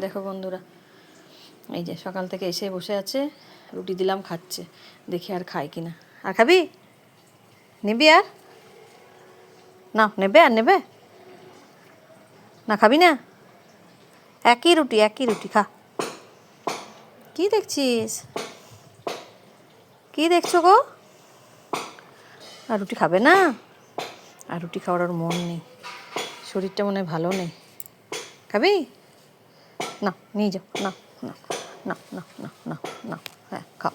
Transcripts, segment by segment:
দেখো বন্ধুরা, এই যে সকাল থেকে এসে বসে আছে, রুটি দিলাম, খাচ্ছে, দেখি আর খায় কি না আর খাবি? নিবি আর? না নেবে আর নেবে? না, খাবি না? একই রুটি একই রুটি, খা। কি দেখছিস? কি দেখছ গো? আর রুটি খাবে না? আর রুটি খাওয়ার মন নেই, শরীরটা মনে হয় ভালো নেই। খাবি? না, নিয়ে যাও। না না না না না না না হ্যাঁ খাও।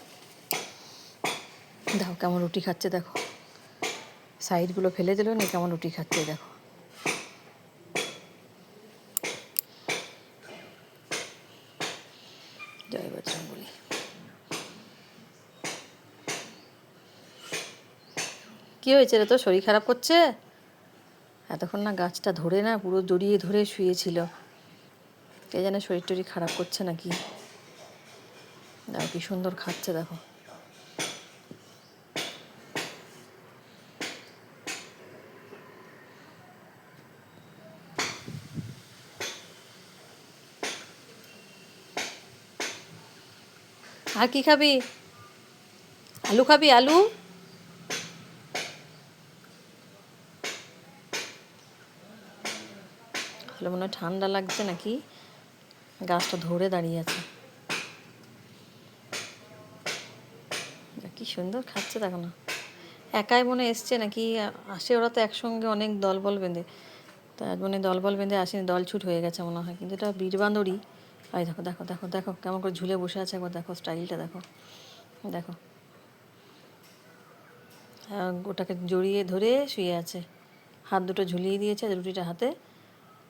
দেখো কেমন রুটি খাচ্ছে, দেখো। সাইডগুলো ফেলে দিল না কেমন রুটি খাচ্ছে, দেখো। জয় বজরঙ্গলী কি হয়েছে রে তো শরীর খারাপ করছে? এতক্ষণ না গাছটা ধরে না, পুরো জড়িয়ে ধরে শুয়েছিল। কে জানে শরীর টরীর খারাপ করছে নাকি? দেখো কি সুন্দর খাচ্ছে, দেখো। আর কি খাবি? আলু খাবি? আলু? মনে হয় ঠান্ডা লাগছে নাকি? গাছটা ধরে দাঁড়িয়ে আছে। কি সুন্দর খাচ্ছে দেখো না। একাই মনে এসছে নাকি, আসে ওরা তো একসঙ্গে অনেক দলবল বেঁধে। তা মানে দলবল বেঁধে আসেনি, দল ছুট হয়ে গেছে মনে হয়। কিন্তু এটা বীরবান্দরই এই দেখো দেখো দেখো দেখো, কেমন করে ঝুলে বসে আছে একবার দেখো স্টাইলটা দেখো। দেখো। ওটাকে জড়িয়ে ধরে শুয়ে আছে। হাত দুটো ঝুলিয়ে দিয়েছে আর রুটিটা হাতে।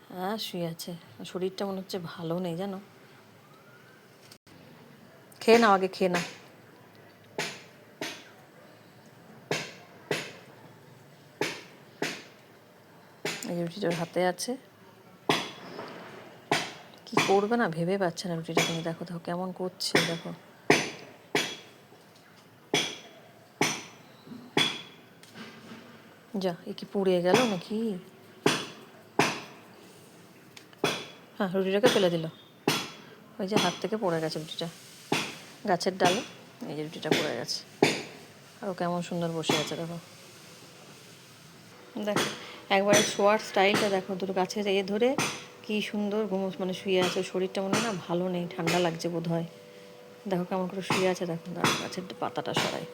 আর শুয়ে আছে। শরীরটা মনে হচ্ছে ভালো নেই, জানো? খেয়ে নাও, আগে খেয়ে নাও। এই রুটিটা হাতে আছে। কি করবে না, ভেবে পাচ্ছে না রুটিটা তুমি। দেখো দেখো কেমন করছে, দেখো। যা, এ কি পুড়ে গেল নাকি? হ্যাঁ রুটিটাকে ফেলে দিল। ওই যে হাত থেকে পড়ে গেছে রুটিটা। গাছের ডালে, এই যে রুটিটা পড়ে গেছে। আর কেমন সুন্দর বসে আছে, দেখো। দেখো, একবারে শোয়ার স্টাইলটা দেখো, দুটো গাছের এ ধরে কি সুন্দর ঘুমো মানে শুয়ে আছে। শরীরটা মনে হয় না ভালো নেই, ঠান্ডা লাগছে বোধ হয় দেখো কেমন করে শুয়ে আছে, দেখো গাছের পাতাটা সরাই।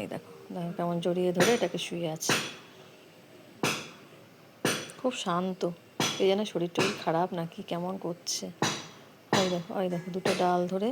এই দেখো দেখো কেমন জড়িয়ে ধরে এটাকে শুয়ে আছে। খুব শান্ত। এই যেন শরীর টরীর খারাপ নাকি? কেমন করছে? ওই দেখো ওই দেখো, দুটো ডাল ধরে